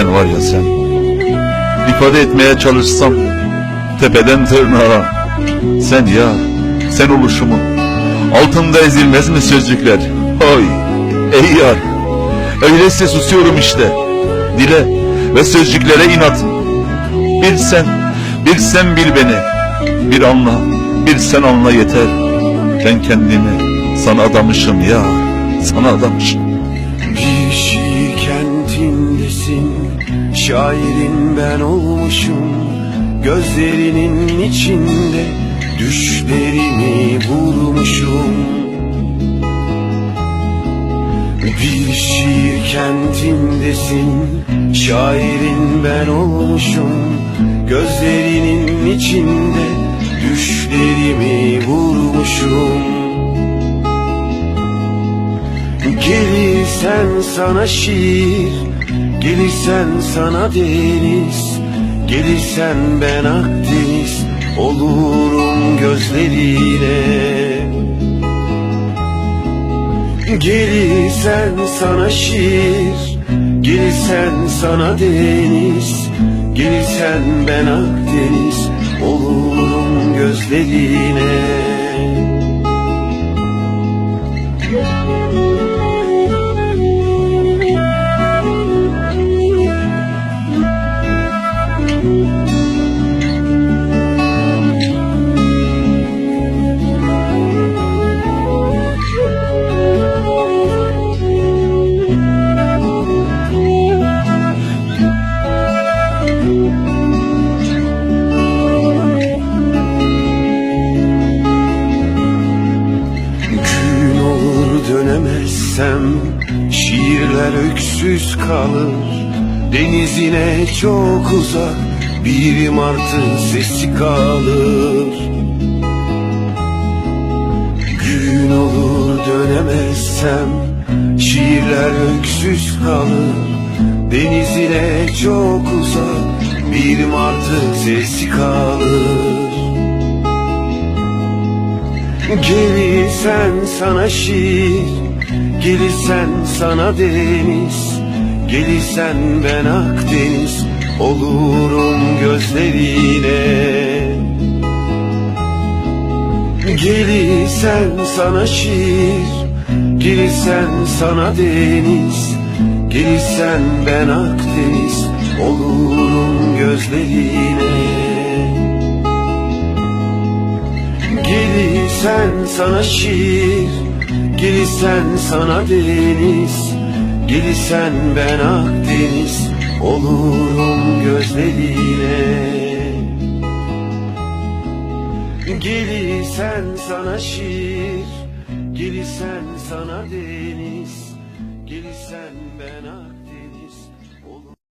Sen var ya sen. İfade etmeye çalışsam tepeden tırnağa. Sen ya, sen oluşumun. Altında ezilmez mi sözcükler? Oy, ey yar. Öyleyse susuyorum işte. Dile ve sözcüklere inat. Bir sen, bir sen bil beni. Bir anla, bir sen anla yeter. Ben kendimi sana adamışım ya, sana adamışım. Şairin ben olmuşum Gözlerinin içinde Düşlerimi vurmuşum Bir şiir kentindesin Şairin ben olmuşum Gözlerinin içinde Düşlerimi vurmuşum. Gelirsen sana şiir Gelirsen sana deniz Gelirsen ben Akdeniz Olurum gözlerine Gelirsen sana şiir Gelirsen sana deniz Gelirsen ben Akdeniz Olurum gözlerine dönemezsem Şiirler öksüz kalır. Denizine çok uzak Bir martı sesi kalır. Gün olur dönemezsem Şiirler öksüz kalır. Denizine çok uzak Bir martı sesi kalır. Gelirsen sana şiir Gelirsen sana deniz Gelirsen ben Akdeniz. Olurum gözlerine. Gelirsen sana şiir Gelirsen sana deniz. Gelirsen ben Akdeniz Olurum gözlerine. Gelirsen sana şiir Gelirsen sana deniz Gelirsen ben Akdeniz Olurum gözlerine. Gelirsen sana şiir Gelirsen sana deniz Gelirsen ben Akdeniz